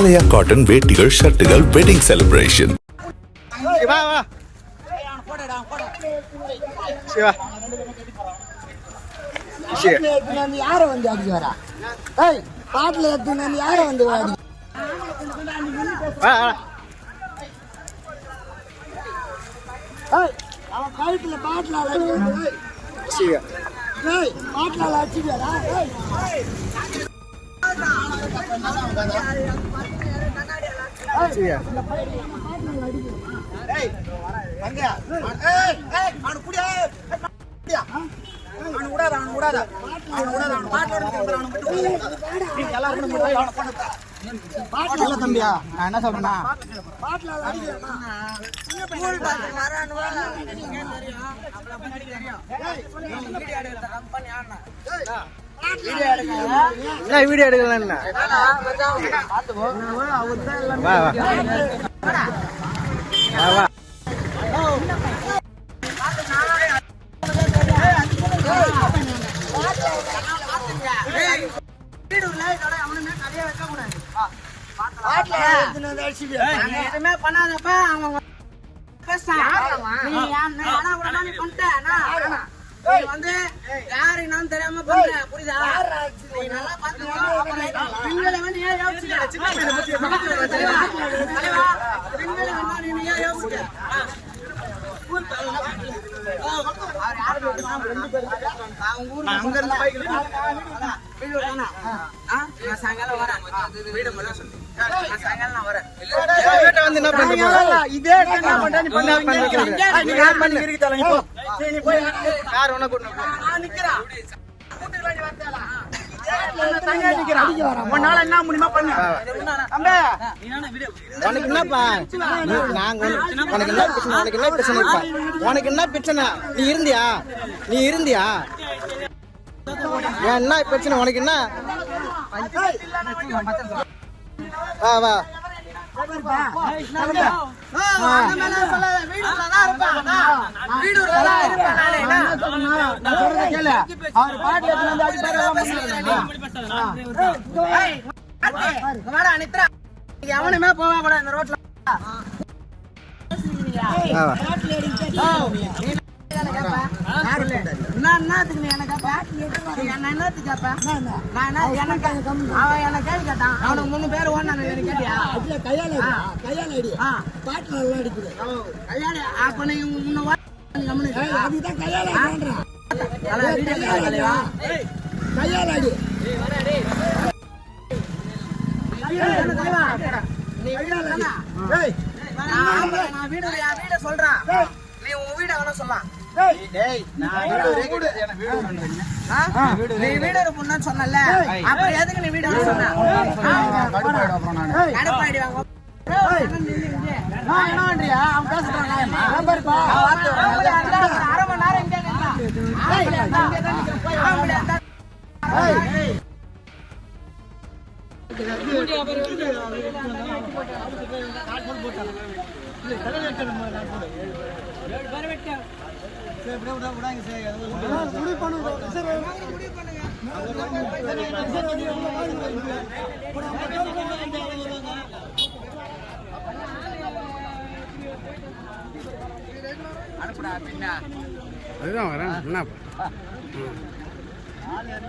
ஆலயா cotton வேட்டிகள் ஷர்ட்டுகள் wedding celebration Shiva வா சிவா பாட்டில் எடுத்துன்னு வந்து யாரை வந்து அடிக்க வரா ஏய் பாட்டில் வந்து யாரை வந்து அடி அவன் கழுத்துல பாட்டில் அடிச்சுக்கிறா இல்ல தம்பியா நான் என்ன சொல்றேன்னா என்ன வீடியோ எடுக்கலாம் என்ன? வா வா. வா எதுவுமே பண்ணாதப்ப அவங்க பேசுறான் நீ என்ன கூட பண்ணிட்டேன் வந்து யாரு என்னன்னு தெரியாம பண்ற புரியுதா? நல்லா பாத்துக்கோ பெண்களை வந்து ஏன் யோசிச்சுக்க தலைவா, தலைவா, பெண்களை வந்து நீ ஏன் யோசிக்க இதே என்ன பண்ற நீ பண்ணு, பண்ணு, பண்ணு. நீ யார் போய் உனக்கு. நான் நிக்கிறேன். என்ன முடியுமா பண்ணு. தம்பி. உனக்கு என்னப்பா நாங்க உனக்கு என்ன பிரச்சனை? உனக்கு என்ன பிரச்சனை? உனக்கு என்ன பிரச்சனை? நீ இருந்தியா? நீ இருந்தியா? என்ன பிரச்சனை? உனக்கு என்ன? வா வா. எவனுமே போக கூடாது இந்த ரோட்ல. அவன் அவனுக்கு மூணு பேர் ஓடுனானு கேட்டியா? கையால. கையால அடி. பாட்டில் அடிக்குது. அப்ப முன்ன ஏய், அதுதான் கையால. கையால அடி. நான் வீடு சொல்றேன். நீ உன் வீட வேணா சொல்லலாம். நீ வீடு சொன்னல அப்புறம் எதுக்கு நீ வீடு சொன்ன? கடுப்பாயிடும் அப்புறம் நானு. கடுப்பாயிடுவாங்க நான். என்ன பண்றியா? அவன் பேசுறான் நம்பர்ப்பா அரை மணி நேரம் இங்கே நின்னா. ஆம்பளை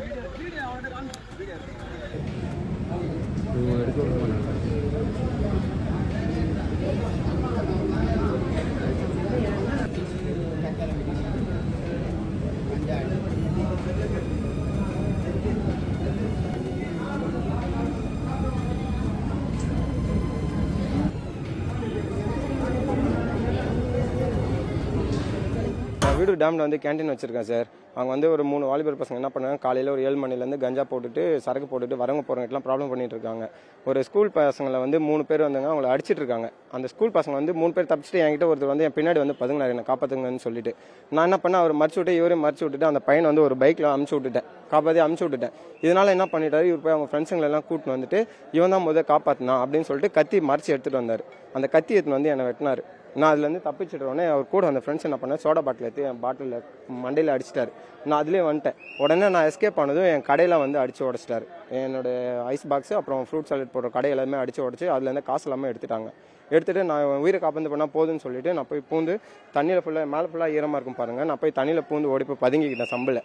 நான் வீடு டேமில் வந்து கேண்டீன் வச்சுருக்கேன் சார் அவங்க வந்து ஒரு மூணு வாலிபர் பசங்க என்ன பண்ணாங்க காலையில் ஒரு ஏழு மணிலேருந்து கஞ்சா போட்டுட்டு சரக்கு போட்டுட்டு வரவங்க போகிறவங்கலாம் ப்ராப்ளம் பண்ணிட்டு இருக்காங்க. ஒரு ஸ்கூல் பசங்களை வந்து மூணு பேர் வந்தாங்க அவங்கள அடிச்சிட்டு இருக்காங்க. அந்த ஸ்கூல் பசங்க வந்து மூணு பேர் தப்பிச்சுட்டு என்கிட்ட ஒருத்தர் வந்து என் பின்னாடி வந்து பதுங்கினார் என்னை காப்பாத்துங்கன்னு சொல்லிட்டு. நான் என்ன பண்ணேன் அவர் மறைச்சு விட்டு இவரையும் மறைச்சு விட்டுட்டு அந்த பையனை வந்து ஒரு பைக்கில் அமுச்சு விட்டுட்டேன். காப்பாற்றி அமுச்சு விட்டுட்டேன். இதனால் என்ன பண்ணிட்டாரு இவர் போய் அவங்க ஃப்ரெண்ட்ஸுங்களை எல்லாம் கூட்டின்னு வந்துட்டு இவன் தான் முதல் காப்பாற்றினான் அப்படின்னு சொல்லிட்டு கத்தி மறைச்சி எடுத்துகிட்டு வந்தார். அந்த கத்தி எடுத்துன்னு வந்து என்னை வெட்டினார். நான் அதுலேருந்து தப்பிச்சிட்ட உடனே அவர் கூட அந்த ஃப்ரெண்ட்ஸ் என்ன பண்ணேன் சோடா பாட்டில் எடுத்து என் பாட்டிலில் மண்டையில் அடிச்சிட்டாரு. நான் அதுலேயே வந்துட்டேன். உடனே நான் எஸ்கேப் ஆனதும் என் கடையில் வந்து அடித்து உடச்சிட்டாரு. என்னோடய ஐஸ் பாக்ஸ் அப்புறம் ஃப்ரூட் சாலட் போடுற கடை எல்லாமே அடித்து உடச்சி அதுலேருந்து காசு எல்லாமே எடுத்துட்டாங்க. எடுத்துகிட்டு நான் உயிரை காப்பந்து பண்ணால் போதும்னு சொல்லிட்டு நான் போய் பூந்து தண்ணியில் ஃபுல்லாக மேலே ஃபுல்லாக ஈரமாக இருக்கும் பாருங்கள் நான் போய் தண்ணியில் பூந்து ஓடி போய் பதுங்கிக்கிட்டேன் சம்பில்.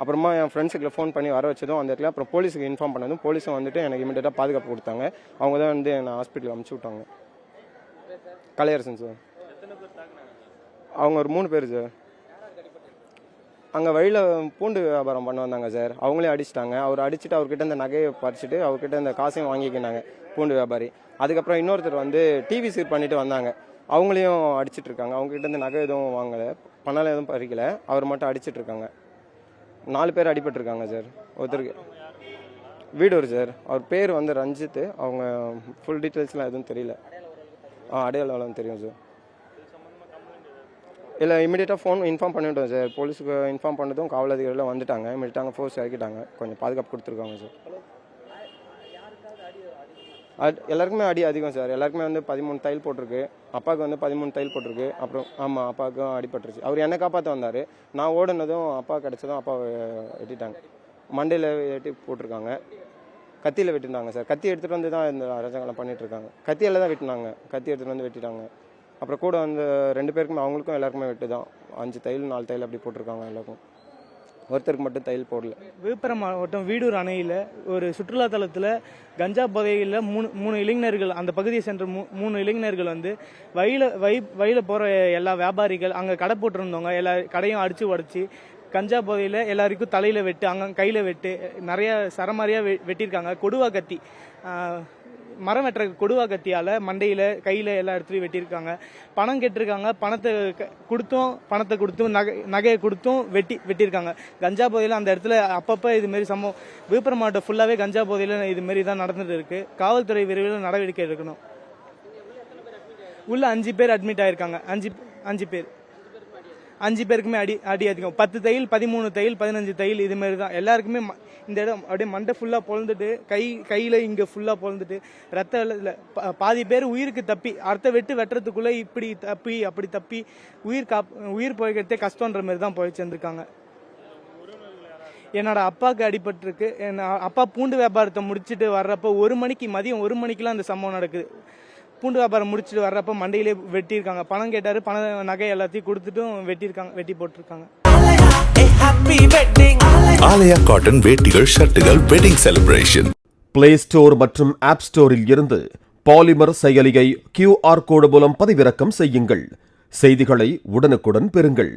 அப்புறமா என் ஃப்ரெண்ட்ஸுக்கு ஃபோன் பண்ணி வர வச்சதும் அந்த இடத்துல அப்புறம் போலீஸுக்கு இன்ஃபார்ம் பண்ணதும் போலீஸும் வந்துட்டு எனக்கு இமீடியட்டாக பாதுகாப்பு கொடுத்தாங்க. அவங்க தான் வந்து என்னை ஹாஸ்பிட்டல் அமுச்சு விட்டாங்க. கலையரசன் சார். அவங்க ஒரு மூணு பேர் சார். அங்கே வழியில் பூண்டு வியாபாரம் பண்ண வந்தாங்க சார். அவங்களே அடிச்சிட்டாங்க. அவர் அடிச்சுட்டு அவர்கிட்ட இந்த நகையை பறிச்சுட்டு அவர்கிட்ட இந்த காசையும் வாங்கிக்கினாங்க பூண்டு வியாபாரி. அதுக்கப்புறம் இன்னொருத்தர் வந்து டிவி சீர் பண்ணிட்டு வந்தாங்க. அவங்களையும் அடிச்சிட்டு இருக்காங்க. அவங்ககிட்ட இந்த நகை எதுவும் வாங்கலை பணம் எதுவும் பறிக்கல. அவர் மட்டும் அடிச்சிட்டு இருக்காங்க. நாலு பேர் அடிபட்டிருக்காங்க சார். ஒருத்தருக்கு வீடு ஒரு சார். அவர் பேர் வந்து ரஞ்சித்து அவங்க ஃபுல் டீட்டெயில்ஸ்லாம் எதுவும் தெரியல. ஆ அடையாளம் தெரியும் சார் இல்லை இமீடியட்டாக ஃபோன் இன்ஃபார்ம் பண்ணிவிட்டோம் சார் போலீஸுக்கு இன்ஃபார்ம் பண்ணதும் காவல் அதிகாரியில் வந்துட்டாங்க இமீடியட்டாக ஃபோர்ஸ் இறக்கிட்டாங்க. கொஞ்சம் பாதுகாப்பு கொடுத்துருக்காங்க சார் அட் எல்லாருக்குமே அடி அதிகம் சார் எல்லாருக்குமே வந்து பதிமூணு தையல் போட்டிருக்கு. அப்பாவுக்கு வந்து பதிமூணு தையல் போட்டிருக்கு. அப்புறம் ஆமாம் அப்பாவுக்கும் அடிபட்டுருச்சு. அவர் என்னை காப்பாற்ற வந்தார். நான் ஓடினதும் அப்பா கிடச்சதும் அப்பாவை வெட்டிட்டாங்க மண்டையில் வெட்டி போட்டிருக்காங்க. கத்தியில் வெட்டினாங்க சார். கத்தி எடுத்துகிட்டு வந்து தான் இந்த அரசாங்கம் பண்ணிட்டு இருக்காங்க. கத்தியால் தான் வெட்டினாங்க. கத்தி எடுத்துகிட்டு வந்து வெட்டிட்டாங்க. அப்புறம் கூட வந்து ரெண்டு பேருக்குமே அவங்களுக்கும் எல்லாருக்குமே வெட்டு தான். அஞ்சு தையல் நாலு தையல் அப்படி போட்டிருக்காங்க எல்லாருக்கும். ஒருத்தருக்கு மட்டும் தையல் போடல. விழுப்புரம் மாவட்டம் வீடூர் அணையில் ஒரு சுற்றுலா தலத்தில் கஞ்சா புதையில் மூணு மூணு இளைஞர்கள் அந்த பகுதியை சென்ற மூ மூணு இளைஞர்கள் வந்து வயலில் வை வயலில் போகிற எல்லா வியாபாரிகள் அங்கே கடை போட்டிருந்தவங்க எல்லா கடையும் அடித்து உடச்சி கஞ்சா போதையில் எல்லாருக்கும் தலையில் வெட்டு அங்கே கையில் வெட்டு நிறைய சரமாரியாக வெ வெட்டியிருக்காங்க. கொடுவா கத்தி. மரம் வெட்டுற கொடுவா கத்தியால் மண்டையில் கையில் எல்லா இடத்துலையும் வெட்டியிருக்காங்க. பணம் கேட்டிருக்காங்க. பணத்தை க- கொடுத்தும் பணத்தை கொடுத்தும் நகை நகையை கொடுத்தும் வெட்டி வெட்டியிருக்காங்க. கஞ்சா போதையில் அந்த இடத்துல அப்பப்போ இதுமாரி சம்பவம். விழுப்புரம் மாவட்டம் ஃபுல்லாகவே கஞ்சா போதையில் இதுமாரி தான் நடந்துட்டு இருக்கு காவல்துறை விரைவில் நடவடிக்கை எடுக்கணும். உள்ள அஞ்சு பேர் அட்மிட் ஆயிருக்காங்க. அஞ்சு அஞ்சு பேர். அஞ்சு பேருக்குமே அடி அடி அதிகம். பத்து தையல் பதிமூணு தையல் பதினஞ்சு தையல் இது மாதிரி தான். எல்லாருக்குமே ம- இந்த இடம் அப்படியே மண்டை ஃபுல்லாக பொழந்துட்டு கை கையில் இங்கே ஃபுல்லாக பொழந்துட்டு ரத்த இல்லை பா- பாதி பேர் உயிருக்கு தப்பி அடுத்த வெட்டு வெட்டுறதுக்குள்ளே இப்படி தப்பி அப்படி தப்பி உயிர் காப் உயிர் போய்க்கிறதே கஷ்டன்ற மாதிரி தான் போய் சேர்ந்துருக்காங்க என்னோட அப்பாவுக்கு அடிபட்டிருக்கு. என் அப்பா பூண்டு வியாபாரத்தை முடிச்சுட்டு வர்றப்போ ஒரு மணிக்கு மதியம் ஒரு மணிக்கெலாம் அந்த சம்பவம் நடக்குது. பூண்டு வியாபாரம் முடிச்சுட்டு வர்றப்ப மண்டையிலே வெட்டியிருக்காங்க. பணம் கேட்டாரு பண நகை எல்லாத்தையும் கொடுத்துட்டும் வெட்டியிருக்காங்க வெட்டி போட்டிருக்காங்க. ஆலயா காட்டன் வேட்டிகள் ஷர்ட்டுகள் வெட்டிங் செலிப்ரேஷன் பிளே ஸ்டோர் மற்றும் ஆப் ஸ்டோரில் இருந்து பாலிமர் செயலியை கியூஆர் கோடு மூலம் பதிவிறக்கம் செய்யுங்கள். செய்திகளை உடனுக்குடன் பெறுங்கள்.